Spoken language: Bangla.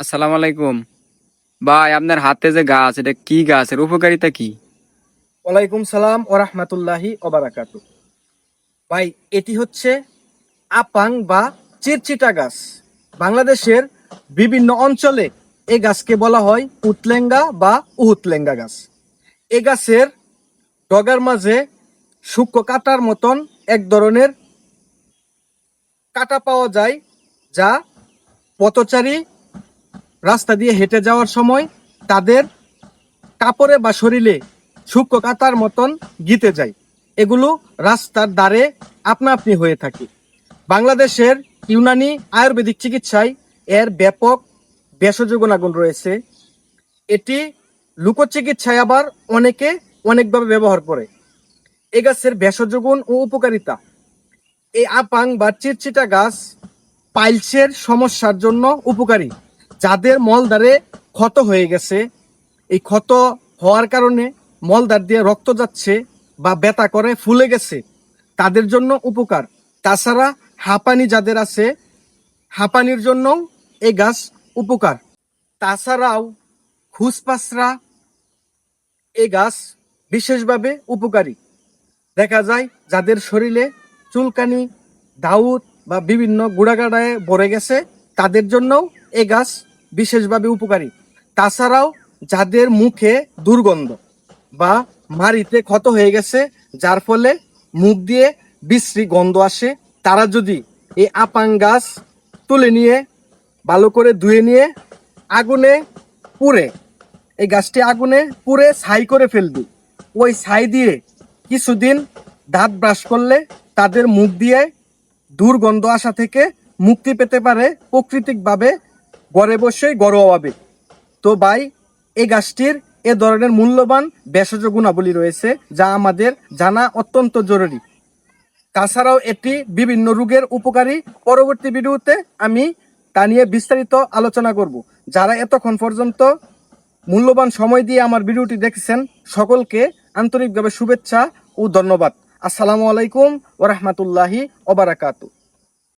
আসসালামু আলাইকুম। ভাই, আপনার হাতে যে গাছ, এটা কি গাছ? এর উপকারিতা কি? ওয়ালাইকুম সালাম ও রহমতুল্লাহি ওবারাকাত ভাই, এটি হচ্ছে আপাং বা চিরচিটা গাছ। বাংলাদেশের বিভিন্ন অঞ্চলে এ গাছকে বলা হয় উতলেঙ্গা বা উহুতলেঙ্গা গাছ। এ গাছের ডগার মাঝে সূক্ষ্ম কাটার মতন এক ধরনের কাটা পাওয়া যায়, যা পথচারী রাস্তা দিয়ে হেঁটে যাওয়ার সময় তাদের কাপড়ে বা শরীরে সূক্ষ্ম কাতার মতন গিতে যায়। এগুলো রাস্তার দ্বারে আপনা আপনি হয়ে থাকে। বাংলাদেশের ইউনানি আয়ুর্বেদিক চিকিৎসায় এর ব্যাপক ভেষজ গুণাগুণ রয়েছে। এটি লোকচিকিৎসায় আবার অনেকে অনেকভাবে ব্যবহার করে। এ গাছের ভেষজ গুণ ও উপকারিতা। এই আপাং বা চিরচিটা গাছ পাইলসের সমস্যার জন্য উপকারী। যাদের মলদ্বারে ক্ষত হয়ে গেছে, এই ক্ষত হওয়ার কারণে মলদ্বার দিয়ে রক্ত যাচ্ছে বা ব্যথা করে, ফুলে গেছে, তাদের জন্য উপকার। তাছাড়া হাঁপানি যাদের আছে, হাঁপানির জন্য এই গাছ উপকার। তাছাড়াও খুসপাসরা এই গাছ বিশেষভাবে উপকারী। দেখা যায় যাদের শরীরে চুলকানি, দাউদ বা বিভিন্ন গুড়াগাড়ায় ভরে গেছে, তাদের জন্যও এই গাছ বিশেষভাবে উপকারী। তাছাড়াও যাদের মুখে দুর্গন্ধ বা মাড়িতে ক্ষত হয়ে গেছে, যার ফলে মুখ দিয়ে বিশ্রী গন্ধ আসে, তারা যদি এই আপাং গাছ তুলে নিয়ে, ভালো করে ধুয়ে নিয়ে আগুনে পুড়ে, এই গাছটি আগুনে পুড়ে ছাই করে ফেলবি। ওই ছাই দিয়ে কিছুদিন দাঁত ব্রাশ করলে তাদের মুখ দিয়ে দুর্গন্ধ আসা থেকে মুক্তি পেতে পারে প্রাকৃতিকভাবে ঘরে বসেই গরোয়াবে তো ভাই, এই গাছটির এ ধরনের মূল্যবান ভেষজ গুণাবলী রয়েছে যা আমাদের জানা অত্যন্ত জরুরি। তাছাড়াও এটি বিভিন্ন রোগের উপকারী। পরবর্তী ভিডিওতে আমি তা নিয়ে বিস্তারিত আলোচনা করব। যারা এতক্ষণ পর্যন্ত মূল্যবান সময় দিয়ে আমার ভিডিওটি দেখেছেন, সকলকে আন্তরিকভাবে শুভেচ্ছা ও ধন্যবাদ। আসসালামু আলাইকুম ওরহমতুল্লাহি ওবারাকাতু